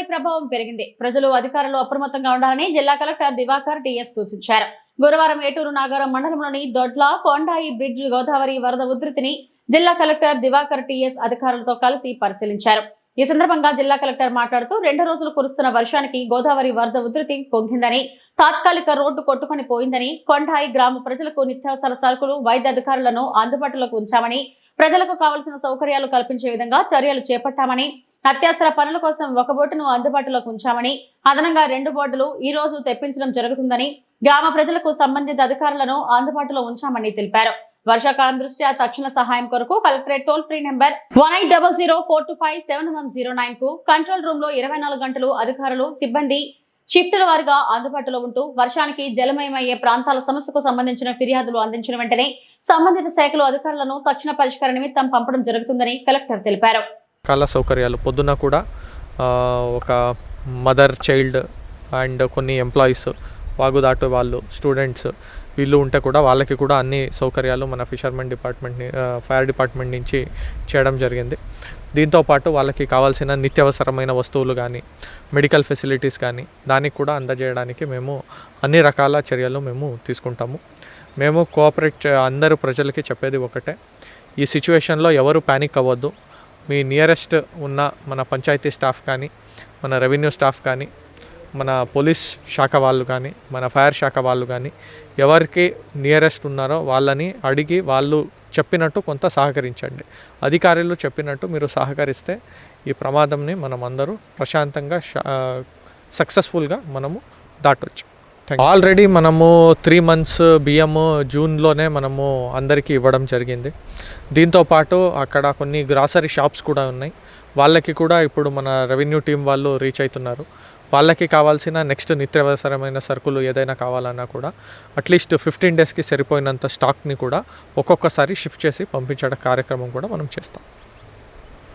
గోదావరి ప్రభావం పెరిగింది. ప్రజలు అధికారులు అప్రమత్తంగా ఉండాలని జిల్లా కలెక్టర్ దివాకర్ టిఎస్ సూచించారు. గురువారం ఏటూరు నాగారం మండలంలోని దొడ్ల కొండాయి బ్రిడ్జ్ గోదావరి వరద ఉధృతిని జిల్లా కలెక్టర్ దివాకర్ టిఎస్ అధికారులతో కలిసి పరిశీలించారు. ఈ సందర్భంగా జిల్లా కలెక్టర్ మాట్లాడుతూ రెండు రోజులు కురుస్తున్న వర్షానికి గోదావరి వరద ఉధృతి పొంగిందని తాత్కాలిక రోడ్డు కొట్టుకుని పోయిందని కొండాయి గ్రామ ప్రజలకు నిత్యావసర సరుకులు వైద్య అధికారులను అందుబాటులోకి ఉంచామని ప్రజలకు కావలసిన సౌకర్యాలు కల్పించే విధంగా చర్యలు చేపట్టామని అత్యవసర పనుల కోసం ఒక బోటును అందుబాటులోకి ఉంచామని అదనంగా రెండు బోర్డులు ఈ రోజు తెప్పించడం జరుగుతుందని గ్రామ ప్రజలకు సంబంధిత అధికారులను అందుబాటులో ఉంచామని తెలిపారు. వర్షాకాలం దృష్ట్యా తక్షణ సహాయం కొరకు collectorate toll free number one eight double zero four two five seven one zero నైన్కు control రూమ్లో ఇరవై నాలుగు గంటలు అధికారులు సిబ్బంది షిఫ్టుల వారిగా అందుబాటులో ఉంటూ వర్షానికి జలమయమయ్యే ప్రాంతాల సమస్యకు సంబంధించిన ఫిర్యాదులు అందించిన వెంటనే సంబంధిత శాఖలు అధికారులను తక్షణ పరిష్కార నిమిత్తం పంపడం జరుగుతుందని కలెక్టర్ తెలిపారు. కళ సౌకర్యాలు పొద్దున కూడా ఒక మదర్ చైల్డ్ అండ్ కొన్ని ఎంప్లాయీస్ వాగు దాటే వాళ్ళు స్టూడెంట్స్ వీళ్ళు ఉంటే కూడా వాళ్ళకి కూడా అన్ని సౌకర్యాలు మన ఫిషర్మెన్ డిపార్ట్మెంట్ ఫైర్ డిపార్ట్మెంట్ నుంచి చేయడం జరిగింది. దీంతో పాటు వాళ్ళకి కావాల్సిన నిత్యవసరమైన వస్తువులు కానీ మెడికల్ ఫెసిలిటీస్ కానీ దానికి కూడా అందజేయడానికి మేము అన్ని రకాల చర్యలు మేము తీసుకుంటాము. మేము కోఆపరేట్ అందరూ అందరు ప్రజలకి చెప్పేది ఒకటే ఈ సిచ్యువేషన్లో ఎవరు ప్యానిక్ అవ్వద్దు. మీ నియరెస్ట్ ఉన్న మన పంచాయతీ స్టాఫ్ కానీ మన రెవెన్యూ స్టాఫ్ కానీ మన పోలీస్ శాఖ వాళ్ళు కానీ మన ఫైర్ శాఖ వాళ్ళు కానీ ఎవరికి నియరెస్ట్ ఉన్నారో వాళ్ళని అడిగి వాళ్ళు చెప్పినట్టు కొంత సహకరించండి. అధికారులు చెప్పినట్టు మీరు సహకరిస్తే ఈ ప్రమాదంని మనం అందరూ ప్రశాంతంగా సక్సెస్ఫుల్గా మనము దాటొచ్చు. ఆల్రెడీ మనము త్రీ మంత్స్ బియ్యము జూన్లోనే మనము అందరికీ ఇవ్వడం జరిగింది. దీంతో పాటు అక్కడ కొన్ని గ్రాసరీ షాప్స్ కూడా ఉన్నాయి. వాళ్ళకి కూడా ఇప్పుడు మన రెవెన్యూ టీం వాళ్ళు రీచ్ అవుతున్నారు. వాళ్ళకి కావాల్సిన నెక్స్ట్ నిత్యావసరమైన సరుకులు ఏదైనా కావాలన్నా కూడా అట్లీస్ట్ ఫిఫ్టీన్ డేస్కి సరిపోయినంత స్టాక్ని కూడా ఒక్కొక్కసారి షిఫ్ట్ చేసి పంపించడం కార్యక్రమం కూడా మనం చేస్తాం.